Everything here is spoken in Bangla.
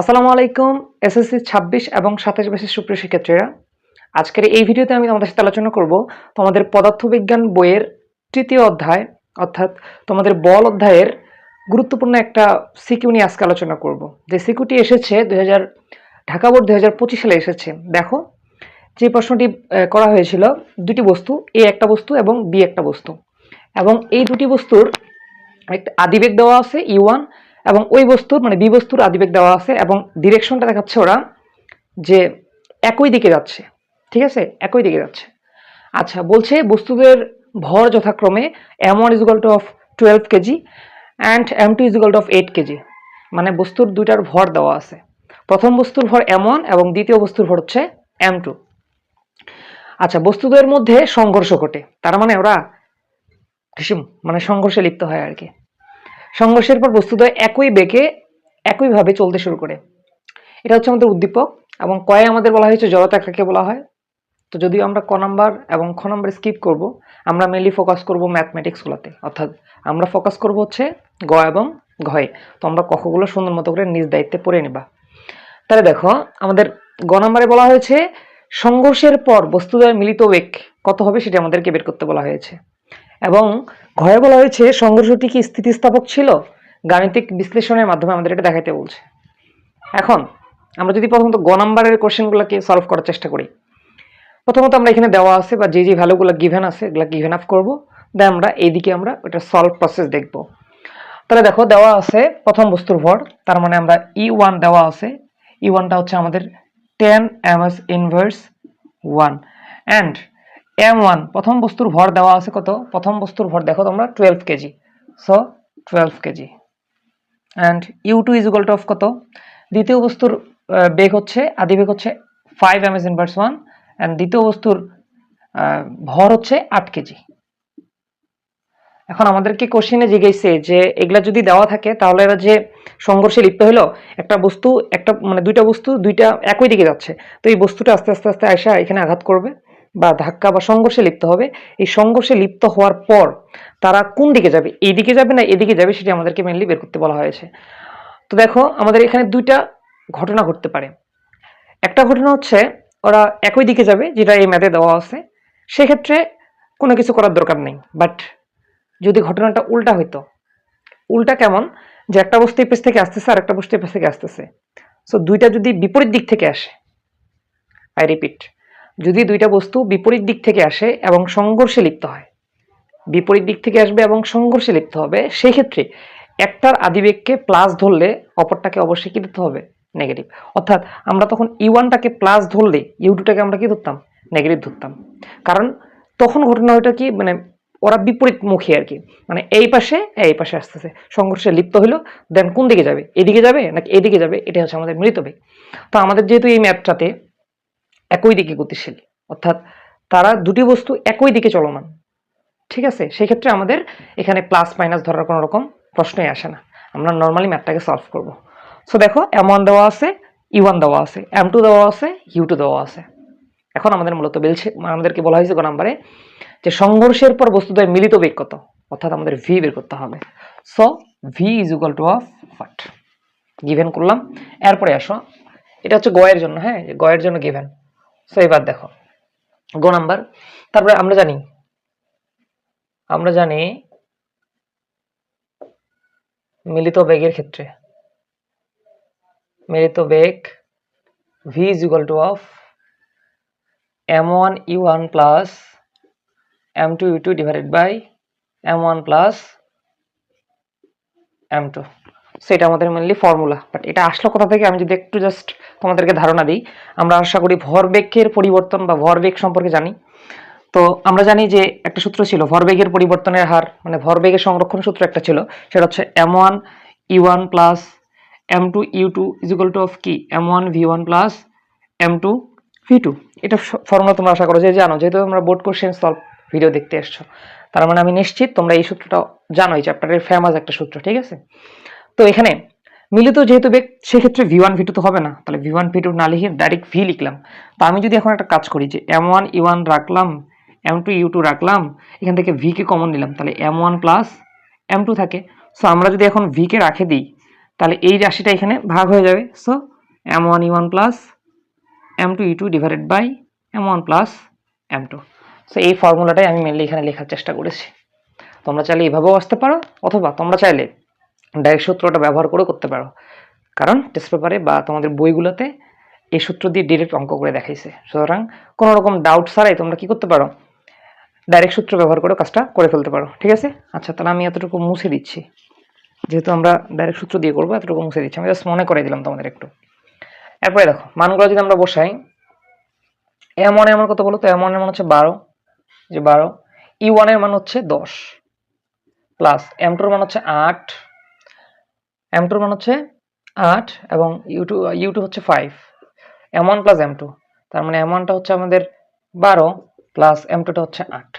আসসালামু আলাইকুম, এসএসসি ছাব্বিশ এবং সাতাশ বছর সুপ্রিয় শিক্ষার্থীরা। আজকের এই ভিডিওতে আমি তোমাদের সাথে আলোচনা করব তোমাদের পদার্থবিজ্ঞান বইয়ের তৃতীয় অধ্যায়, অর্থাৎ তোমাদের বল অধ্যায়ের গুরুত্বপূর্ণ একটা সিকিউ নিয়ে আজকে আলোচনা করব। যে সিকিউটি এসেছে দু হাজার ঢাকা বোর্ড দু হাজার পঁচিশ সালে এসেছে। দেখো, যে প্রশ্নটি করা হয়েছিল, দুটি বস্তু, এ একটা বস্তু এবং বি একটা বস্তু। এবং এই দুটি বস্তুর একটা আদিবেগ দেওয়া আছে ইউ ওয়ান এবং ওই বস্তুর মানে বি বস্তুর আদিবেগ দেওয়া আছে এবং ডিরেকশনটা দেখাচ্ছে ওরা যে একই দিকে যাচ্ছে, ঠিক আছে? একই দিকে যাচ্ছে। আচ্ছা বলছে বস্তুদের ভর যথাক্রমে M one is equal to of twelve KG and M two is equal to of eight KG মানে বস্তুর দুইটার ভর দেওয়া আছে। প্রথম বস্তুর ভর এম ওয়ান এবং দ্বিতীয় বস্তুর ভর হচ্ছে এম টু আচ্ছা বস্তুদের মধ্যে সংঘর্ষ ঘটে, তার মানে ওরা মানে সংঘর্ষে লিপ্ত হয় আর কি। সংঘর্ষের পর বস্তুদ্বয় একই বেগে একইভাবে চলতে শুরু করে। এটা হচ্ছে আমাদের উদ্দীপক এবং কয়ে আমাদের বলা হয়েছে জড়তা কাকে বলা হয়। তো যদিও আমরা ক নাম্বার এবং খ নাম্বার স্কিপ করব, আমরা মেনলি ফোকাস করব ম্যাথমেটিক্সগুলোতে অর্থাৎ আমরা ফোকাস করব হচ্ছে গ এবং ঘয়ে। তো আমরা কখগুলো সুন্দর মতো করে নিজ দায়িত্বে পড়ে নেবা। তাহলে দেখো, আমাদের গ নাম্বারে বলা হয়েছে, সংঘর্ষের পর বস্তুদ্বয়ের মিলিত বেগ কত হবে সেটা আমাদেরকে বের করতে বলা হয়েছে। এবং ঘরে বলা হয়েছে সংঘর্ষটি কি স্থিতিস্থাপক ছিল? গাণিতিক বিশ্লেষণের মাধ্যমে আমাদের এটা দেখাইতে বলছে। এখন, আমরা যদি প্রথমত গ নাম্বারের কোশ্চেনগুলোকে সলভ করার চেষ্টা করি। প্রথমত আমরা এখানে দেওয়া আছে বা যে যে ভ্যালুগুলো গিভেন আছে, এগুলো গিভেন আপ করব? দেন আমরা এইদিকে আমরা ওটা সলভ প্রসেস দেখব। তাহলে দেখো, দেওয়া আছে প্রথম বস্তুর ভর, তার মানে আমরা ই ওয়ান দেওয়া আছে। ই ওয়ানটা হচ্ছে আমাদের ten M S inverse one and M one প্রথম বস্তুর ভর দেওয়া আছে কত? প্রথম বস্তুর ভর দেখো তোমরা twelve KG. So twelve KG. And U two is equal of কত? দ্বিতীয় বস্তুর বেগ হচ্ছে, আদি বেগ হচ্ছে five M S inverse one and দ্বিতীয় বস্তুর ভর হচ্ছে আট কেজি। এখন আমাদেরকে কোশ্চেনে জিজ্ঞেসে যে এগুলা যদি দেওয়া থাকে, তাহলে এরা যে সংঘর্ষে লিপ্ত হলো একটা বস্তু, একটা মানে দুইটা বস্তু, দুইটা একই দিকে যাচ্ছে। তো এই বস্তুটা আস্তে আস্তে আস্তে আসা এখানে আঘাত করবে। বা ধাক্কা বা সংঘর্ষে লিপ্ত হবে। এই সংঘর্ষে লিপ্ত হওয়ার পর তারা কোন দিকে যাবে? এই দিকে যাবে না এদিকে যাবে সেটি আমাদেরকে মেনলি বের করতে বলা হয়েছে। তো দেখো, আমাদের এখানে দুইটা ঘটনা ঘটতে পারে। একটা ঘটনা হচ্ছে, ওরা একই দিকে যাবে যেটা এই ম্যাথে দেওয়া আছে। সেক্ষেত্রে কোনো কিছু করার দরকার নেই। বাট যদি ঘটনাটা উল্টা হইতো, উল্টা কেমন? যে একটা বস্তু পেছ থেকে আসতেছে আর একটা বস্তু পেছ থেকে আসতেছে। সো দুইটা যদি বিপরীত দিক থেকে আসে আই রিপিট যদি দুইটা বস্তু বিপরীত দিক থেকে আসে এবং সংঘর্ষে লিপ্ত হয়, বিপরীত দিক থেকে আসবে এবং সংঘর্ষে লিপ্ত হবে, সেই ক্ষেত্রে একটার আদিবেগকে প্লাস ধরলে অপরটাকে অবশ্যই কি দিতে হবে? নেগেটিভ অর্থাৎ আমরা তখন ইউ ওয়ানটাকে প্লাস ধরলে ইউ টুটাকে আমরা কি ধরতাম? নেগেটিভ ধরতাম। কারণ তখন ঘটনা ওইটা কি? মানে ওরা বিপরীত বিপরীতমুখী আর কি। মানে এই পাশে এই পাশে আসতেছে। সংঘর্ষে লিপ্ত হলো দেন কোন দিকে যাবে? এদিকে যাবে নাকি এদিকে যাবে? এটা হচ্ছে আমাদের মৃত বেগ তো আমাদের যেহেতু এই ম্যাপটাতে একই দিকে গতিশীল। অর্থাৎ তারা দুটি বস্তু একই দিকে চলমান। ঠিক আছে? সেক্ষেত্রে আমাদের এখানে প্লাস মাইনাস ধরার কোনো রকম প্রশ্নই আসে না। আমরা নর্মালি ম্যাথটাকে সলভ করব। সো দেখো এম ওয়ান দেওয়া আছে ই ওয়ান দেওয়া আছে এম টু দেওয়া আছে ইউ টু দেওয়া আছে। এখন আমাদের মূলত বেলছে আমাদেরকে বলা হয়েছে নাম্বারে যে সংঘর্ষের পর বস্তুদ্বয় মিলিত বেগ কত? অর্থাৎ আমাদের ভি বের করতে হবে। So V is equal to of what given করলাম। এরপরে আসো। এটা হচ্ছে গয়ের জন্য হ্যাঁ? গয়ের জন্য গিভেন সো এবার দেখো। গো নাম্বার তারপরে আমরা জানি। আমরা জানি মিলিত বেগের ক্ষেত্রে। মিলিত বেগ V is equal to of M one U one plus M two U two divided by M one plus M two সেটা আমাদের মেনলি ফর্মুলা বাট এটা আসলো কোথা থেকে আমি যদি একটু জাস্ট তোমাদেরকে ধারণা দিই, আমরা আশা করি ভরবেগের পরিবর্তন বা ভরবেগ সম্পর্কে জানি। তো আমরা জানি যে একটা সূত্র ছিল, ভরবেগের পরিবর্তনের হার মানে ভরবেগের সংরক্ষণ সূত্র একটা ছিল, সেটা হচ্ছে M one E one plus M two U two is equal to of কি? M one V one plus M two V two এটা ফর্মুলা তোমরা আশা করো যে জানো, যেহেতু তোমরা বোর্ড কোশ্চেন সলভ ভিডিও দেখতে এসছো। তার মানে আমি নিশ্চিত তোমরা এই সূত্রটা জানো এই চ্যাপ্টারের ফেমাস একটা সূত্র, ঠিক আছে? তো এখানে মিলিত যেহেতু বেগ, সেক্ষেত্রে ভি ওয়ান ভি টু তো হবে না। তাহলে ভি ওয়ান ভি টু না লিখে ডাইরেক্ট ভি লিখলাম। তো আমি যদি এখন একটা কাজ করি যে এম ওয়ান ই ওয়ান রাখলাম এম টু ইউ টু রাখলাম, এখান থেকে ভি কে কমন নিলাম, তাহলে M one plus M two থাকে। সো আমরা যদি এখন ভি কে রাখে দিই, তাহলে এই রাশিটা এখানে ভাগ হয়ে যাবে। So M one E one plus M two E two divided by M one plus M two so এই ফর্মুলাটাই আমি মেনলি এখানে লেখার চেষ্টা করেছি। তোমরা চাইলে এভাবেও আসতে পারো, অথবা তোমরা চাইলে ডাইরেক্ট সূত্রটা ব্যবহার করে করতে পারো। কারণ টেস্ট পেপারে বা তোমাদের বইগুলোতে এই সূত্র দিয়ে ডিরেক্ট অঙ্ক করে দেখাইছে। সুতরাং কোনো রকম ডাউট ছাড়াই তোমরা কি করতে পারো? ডাইরেক্ট সূত্র ব্যবহার করে কাজটা করে ফেলতে পারো। ঠিক আছে? আচ্ছা তাহলে আমি এতটুকু মুছে দিচ্ছি। যেহেতু আমরা ডাইরেক্ট সূত্র দিয়ে করব, এতটুকু মুছে দিচ্ছি। আমি জাস্ট মনে করে দিলাম তোমাদের একটু। এরপরে দেখো, মানগুলো যদি আমরা বসাই এম ওয়ানের মান কত বলো তো এম ওয়ানের মান হচ্ছে বারো। যে বারো। ই ওয়ানের মান হচ্ছে দশ। প্লাস এম টুর মান হচ্ছে আট। এম টুর মান হচ্ছে আট এবং ইউটু ইউটু হচ্ছে five M one plus M two তার মানে এম ওয়ানটা হচ্ছে আমাদের বারো প্লাস এম টুটা হচ্ছে আট।